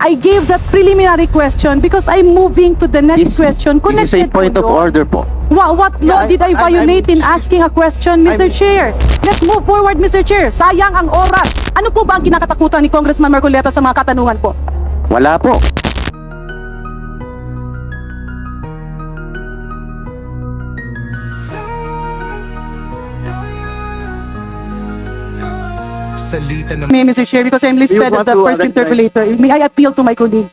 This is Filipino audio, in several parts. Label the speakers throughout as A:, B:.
A: I gave that preliminary question because I'm moving to the next
B: This,
A: question.
B: this is a
A: connected
B: point of
A: law.
B: order po.
A: What, what law
C: Yeah,
A: did I
C: I- I'm-
A: violate in asking a question, Mr.
C: I'm-
A: Chair? Let's move forward, Mr. Chair. Sayang ang oras. Ano po ba ang kinakatakutan ni Congressman Marcoleta sa mga katanungan po?
B: Wala po.
D: Salita ng
A: May, Mr. Chair, because I'm listed as the first interpolator, may I appeal to my colleagues?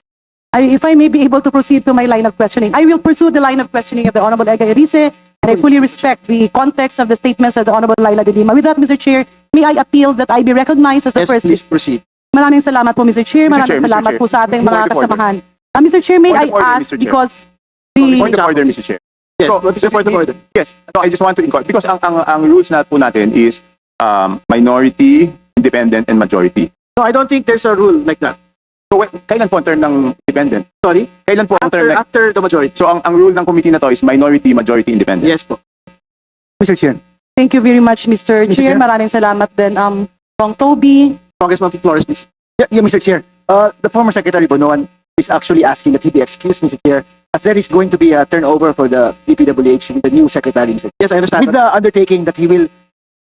A: I, if I may be able to proceed to my line of questioning, I will pursue the line of questioning of the Honorable Ega Erice, and I fully respect the context of the statements of the Honorable Laila de Lima. With that, Mr. Chair, may I appeal that I be recognized as the
C: Yes,
A: first
C: please proceed.
A: Maraming salamat po, Mr. Chair.
E: Mr.
A: Maraming
E: Chair, Mr.
A: salamat
E: Chair.
A: po sa ating mga
E: Point
A: kasamahan. Uh, Mr. Chair, may
E: Point
A: I
E: order,
A: ask
E: Mr.
A: Because
E: Point
A: the...
E: of order, Mr. Chair.
C: Yes,
E: So,
C: what is the point of order?
E: Yes, so I just want to inquire, because ang, ang, ang rules na po natin is um, minority, independent, and majority.
C: No, I don't think there's a rule like that.
E: So, when- kailan po ang term ng independent?
C: Sorry?
E: Kailan po ang term
C: After,
E: ng...
C: after the majority.
E: So, ang, ang rule ng committee na to is minority, majority, independent.
C: Yes po.
E: Mr. Chair.
A: Thank you very much, Mr.
E: Mr.
A: Chair.
E: Chair.
A: Maraming salamat din. Um, Kong Toby,
C: Congressman Flores, please.
F: Yeah, yeah, Mr. Chair. Uh, the former Secretary Bonoan is actually asking that he be excused, Mr. Chair, as there is going to be a turnover for the DPWH with the new Secretary, Mr.
C: Yes, I understand.
F: With the undertaking that he will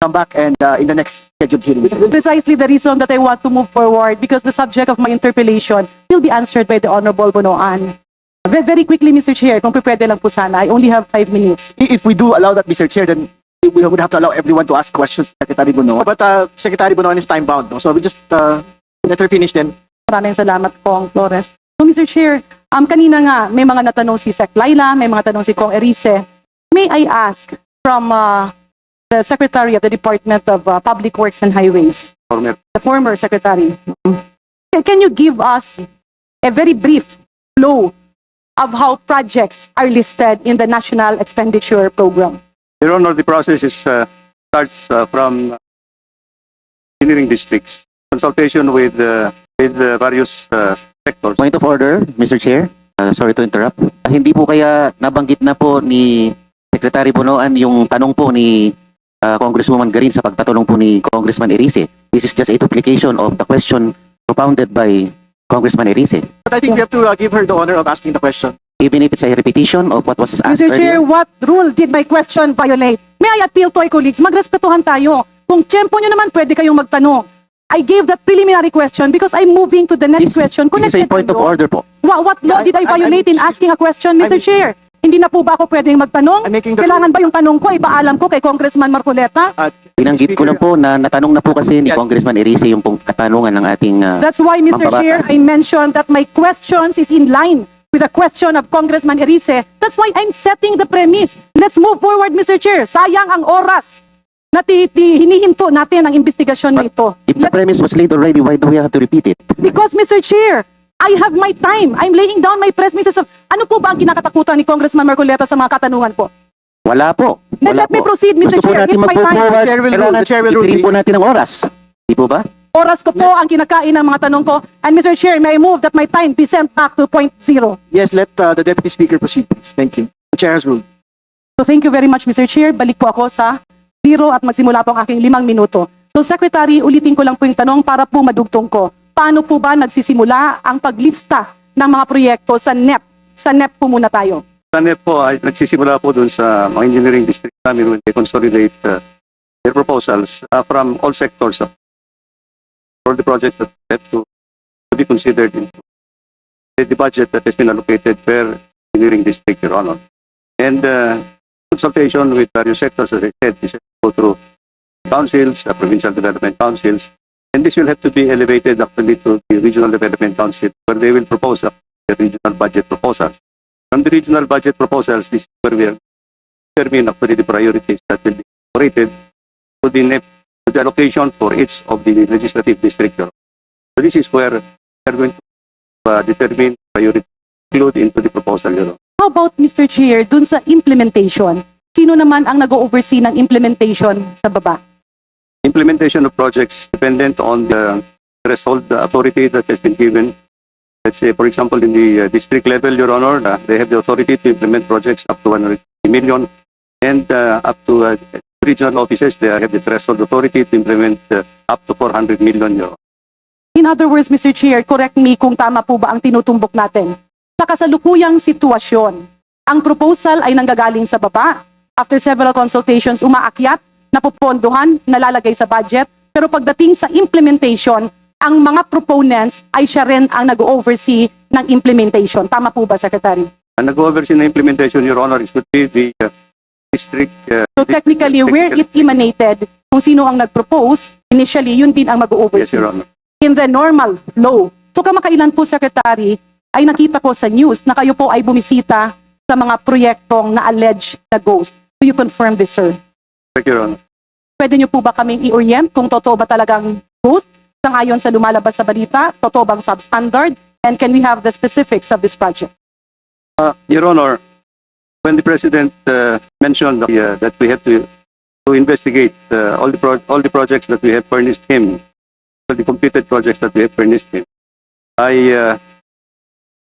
F: come back and uh, in the next scheduled hearing,
A: precisely the reason that I want to move forward because the subject of my interpellation will be answered by the Honorable Bonoan. Very, very quickly, Mr. Chair, kung pwede lang po sana. I only have five minutes.
F: If we do allow that, Mr. Chair, then we would have to allow everyone to ask questions, Secretary Bonoan.
C: But uh, Secretary Bonoan is time bound, no? so we just uh, let her finish then.
A: Maraming salamat, Kong Flores. So, Mr. Chair, um, kanina nga, may mga natanong si Sec Laila, may mga tanong si Kong Erice. May I ask from uh, the Secretary of the Department of uh, Public Works and Highways,
E: Former.
A: the former Secretary, Can- can you give us a very brief flow of how projects are listed in the National Expenditure Program?
G: Your Honor, the process is, uh, starts uh, from engineering districts, consultation with, uh, with uh, various uh, sectors.
B: Point of order, Mr. Chair. Uh, sorry to interrupt. Ah, hindi po kaya nabanggit na po ni Secretary Bonoan yung tanong po ni ah, Congresswoman Garin sa pagtatanong po ni Congressman Erice. This is just a duplication of the question propounded by Congressman Erice.
C: But I think we have to uh, give her the honor of asking the question.
B: Even if it's a repetition of what was asked
A: Mr.
B: earlier.
A: Chair, what rule did my question violate? May I appeal to my colleagues? Magrespetuhan tayo. Kung tiyempo nyo naman, pwede kayong magtanong. I gave that preliminary question because I'm moving to the next
B: This,
A: question.
B: this is a
A: connected
B: point of order po.
A: What, what law
C: Yeah,
A: did I
C: I'm- I'm-
A: violate in asking a question, Mr.
C: I'm-
A: Chair? Hindi na po ba ako pwedeng magtanong?
C: I'm making the
A: Kailangan ba yung tanong ko, ipaalam ko kay Congressman Marcoleta?
C: Uh,
B: Binanggit ko lang po na natanong na po kasi ni
C: Yeah.
B: Congressman Erice yung pong katanungan ng ating ah,
A: That's why, Mr. Chair, I mentioned that my questions is in line with the question of Congressman Erice. That's why I'm setting the premise. Let's move forward, Mr. Chair. Sayang ang oras na ti, ti- hinihinto natin ang investigasyon na ito.
B: If the
A: Let-
B: premise was laid already, why do we have to repeat it?
A: because, Mr. Chair, I have my time. I'm laying down my premises of ano po ba ang kinakatakutan ni Congressman Marcoleta sa mga katanungan po?
B: Wala po.
A: Let-
B: Wala
A: let me
B: po.
A: proceed, Mr.
B: Gusto
A: Chair. It's my time.
C: Chair will rule. Chair will rule,
B: po natin ang oras. Di po ba?
A: Oras ko po ang kinakain ng mga tanong ko. And Mr. Chair, may I move that my time be sent back to point zero.
C: Yes, let uh, the Deputy Speaker proceed, please. Thank you. The Chair has ruled.
A: So thank you very much, Mr. Chair. Balik po ako sa zero at magsimula po ang aking limang minuto. So Secretary, ulitin ko lang po yung tanong para po madugtong ko. Paano po ba nagsisimula ang paglista ng mga proyekto sa NEP? Sa NEP po muna tayo.
G: Sa NEP po ay nagsisimula po dun sa mga engineering district namin when they consolidate uh, their proposals uh, from all sectors of all the projects that have to, to be considered in the budget that has been allocated per engineering district, Your Honor. And uh, consultation with various sectors, as I said, to go through councils, uh, provincial development councils, and this will have to be elevated actually to the regional development council where they will propose the regional budget proposals. From the regional budget proposals, this is where we determine actually the priorities that will be incorporated to the to the allocation for each of the legislative district. So this is where we are going to uh, determine priority include into the proposal. Your Honor.
A: How about, Mr. Chair, dun sa implementation? Sino naman ang nag-oversee ng implementation sa baba?
G: Implementation of projects dependent on the threshold authority that has been given. Let's say, for example, in the uh, district level, Your Honor, uh, they have the authority to implement projects up to 100 million, and uh, up to uh, regional offices, they have the threshold authority to implement uh, up to 400 million. Your.
A: In other words, Mr. Chair, correct me kung tama po ba ang tinutumbok natin. Sa kasalukuyang sitwasyon, ang proposal ay nanggagaling sa baba. After several consultations, umaakyat, napupondohan, nalalagay sa budget. Pero pagdating sa implementation, ang mga proponents ay siya rin ang nag-oversee ng implementation. Tama po ba, Secretary?
G: Ang nag-oversee na implementation, Your Honor, is would be the uh, district. uh,
A: So
G: district
A: technically, where it emanated, kung sino ang nag-propose, initially, yun din ang
G: Yes,
A: mag-oversee.
G: Your Honor.
A: in the normal flow. So kamakailan po, Secretary, ay nakita ko sa news na kayo po ay bumisita sa mga proyektong na alleged na ghost. Do you confirm this, sir?
G: Correct, Your Honor.
A: Pwede niyo po ba kaming i-orient kung totoo ba talagang ghost? Sangayon sa lumalabas sa balita, totoo bang substandard? And can we have the specifics of this project?
G: Uh, Your Honor, when the President uh, mentioned uh, that we have to to investigate uh, all the all the projects that we have furnished him, the completed projects that we have furnished him, I uh,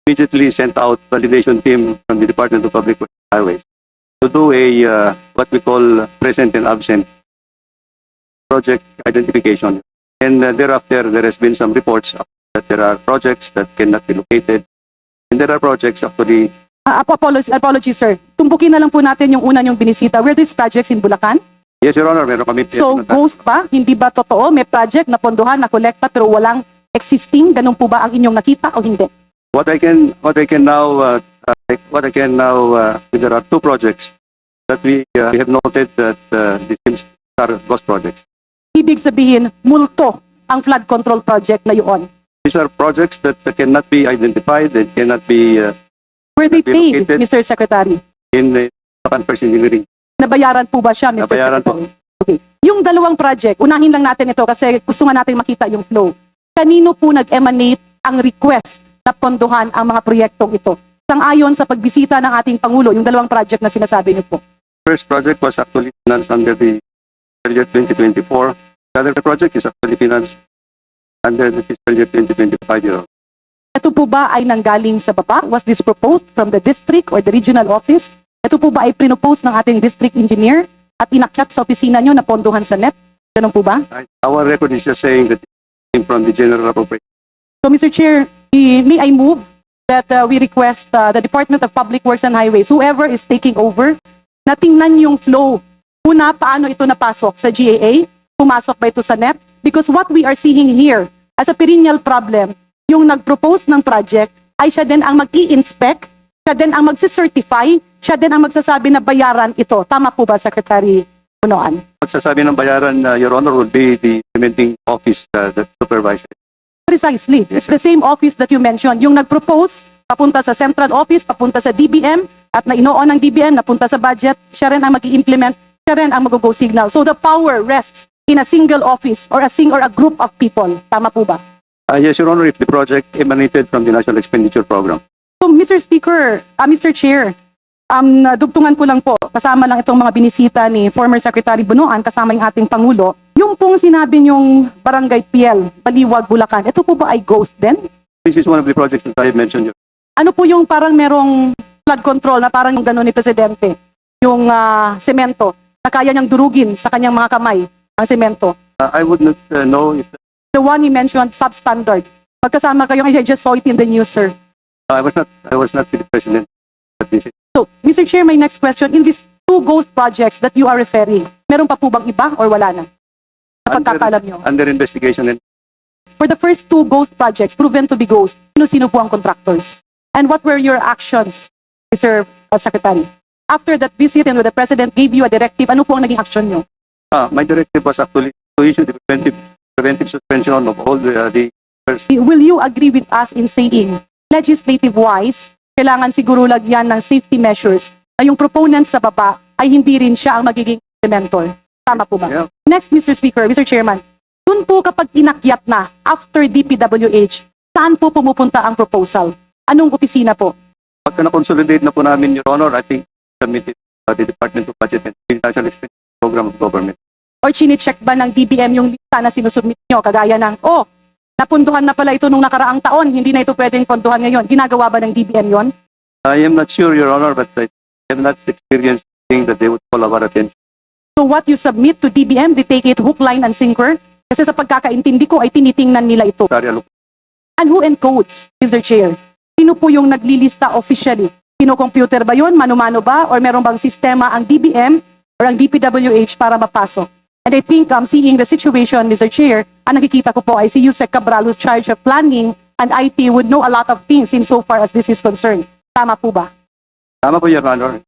G: immediately sent out validation team from the Department of Public Highways to do a uh, what we call present and absent project identification. And uh, thereafter, there has been some reports that there are projects that cannot be located, and there are projects actually
A: Uh, apology, apology, sir. Tumbukin na lang po natin yung una yung binisita. Were these projects in Bulacan?
G: Yes, Your Honor, meron kami
A: So, ghost ba? Hindi ba totoo? May project na pondohan, na kolekta, pero walang existing? Ganun po ba ang inyong nakita o hindi?
G: what I can what I can now uh, uh, what I can now uh, there are two projects that we uh, we have noted that uh, these are ghost projects.
A: Ibig sabihin, multo ang flood control project na yun.
G: These are projects that cannot be identified and cannot be uh,
A: Were they paid. Mr. Secretary?
G: in uh, First Engineering.
A: Nabayaran po ba siya, Mr.
G: Nabayaran
A: Secretary? Okay. Yung dalawang project, unahin lang natin ito kasi gusto nga natin makita yung flow. Kanino po nag-emanate ang request na pondohan ang mga proyektong ito? Sang-ayon sa pagbisita ng ating Pangulo, yung dalawang project na sinasabi niyo po.
G: First project was actually financed under the year 2024. The other project is actually financed under the fiscal year 2025. Your Honor.
A: Ito po ba ay nanggaling sa baba? Was this proposed from the district or the regional office? Ito po ba ay pinopose ng ating district engineer at inakyat sa opisina nyo na pondohan sa NEP? Ganun po ba?
G: Our record is just saying that it came from the general appropriation.
A: So, Mr. Chair, may I move that uh, we request uh, the Department of Public Works and Highways, whoever is taking over, na tingnan yung flow. Una, paano ito napasok sa GAA? Pumasok ba ito sa NEP? Because what we are seeing here as a perennial problem, yung nag-propose ng project ay siya din ang mag-i-inspect, siya din ang magsicertify, siya din ang magsasabi na bayaran ito. Tama po ba, Secretary Punoan?
G: Magsasabi ng bayaran, uh, Your Honor, will be the implementing office uh, that supervises.
A: Precisely. It's the same office that you mentioned. Yung nag-propose, papunta sa central office, papunta sa DBM, at na inoon ng DBM, napunta sa budget, siya rin ang mag siya rin ang mag-go signal. So the power rests in a single office or a sing or a group of people. Tama po ba?
G: Uh, yes, Your Honor, if the project emanated from the National Expenditure Program.
A: So Mr. Speaker, ah, Mr. Chair, um, dugtungan ko lang po, kasama lang itong mga binisita ni former Secretary Bunuan, kasama yung ating Pangulo, yung pong sinabi niyong Barangay PL, Baliwag, Bulacan, ito po ba ay ghost din?
G: This is one of the projects that I mentioned. Your
A: ano po yung parang merong flood control na parang yung gano'n ni Presidente, yung ah, semento, na kaya niyang durugin sa kanyang mga kamay, ang semento.
G: Uh, I would not uh, know if
A: The one he mentioned, substandard. Magkasama kayo, I just saw it in the news, sir.
G: I was not I was not the president.
A: So, Mr. Chair, my next question, in these two ghost projects that you are referring, meron pa po bang iba or wala na? Sa pagkakalam niyo.
G: Under investigation and
A: For the first two ghost projects, proven to be ghost, sino-sino po ang contractors? And what were your actions, Mr. Secretary? After that visit and when the President gave you a directive, ano po ang naging action niyo?
G: uh, my directive was actually to issue the preventive preventive suspension of all the uh, the
A: Will you agree with us in saying, legislative-wise, kailangan siguro lagyan ng safety measures na yung proponent sa baba ay hindi rin siya ang magiging implementer? Tama po ba?
G: Yeah.
A: Next, Mr. Speaker, Mr. Chairman, dun po kapag inakyat na after DPWH, saan po pumupunta ang proposal? Anong opisina po?
G: Pagka na-consolidate na po namin, Your Honor, I think submitted uh, the Department of Budget and Financial Expenditure Program of Government.
A: Or chine-check ba ng DBM yung lista na sinusubmit nyo? Kagaya ng, oh, napunduhan na pala ito nung nakaraang taon, hindi na ito pwedeng ponduhan ngayon. Ginagawa ba ng DBM yon?
G: I am not sure, Your Honor, but I have not experienced thing that they would call our attention.
A: So what you submit to DBM, they take it hook, line, and sinker. Kasi sa pagkakaintindi ko ay tinitingnan nila ito.
G: Alok-
A: And who encodes, Mr. Chair? Sino po yung naglilista officially? Kino-computer ba yun? Mano-mano ba? Or meron bang sistema ang DBM or ang DPWH para mapasok? And I think um, seeing the situation, Mr. Chair, ang nakikita ko po ay si Yusek Cabral who's charge of planning and IT would know a lot of things in so far as this is concerned. Tama po ba?
G: Tama po, Your Honor.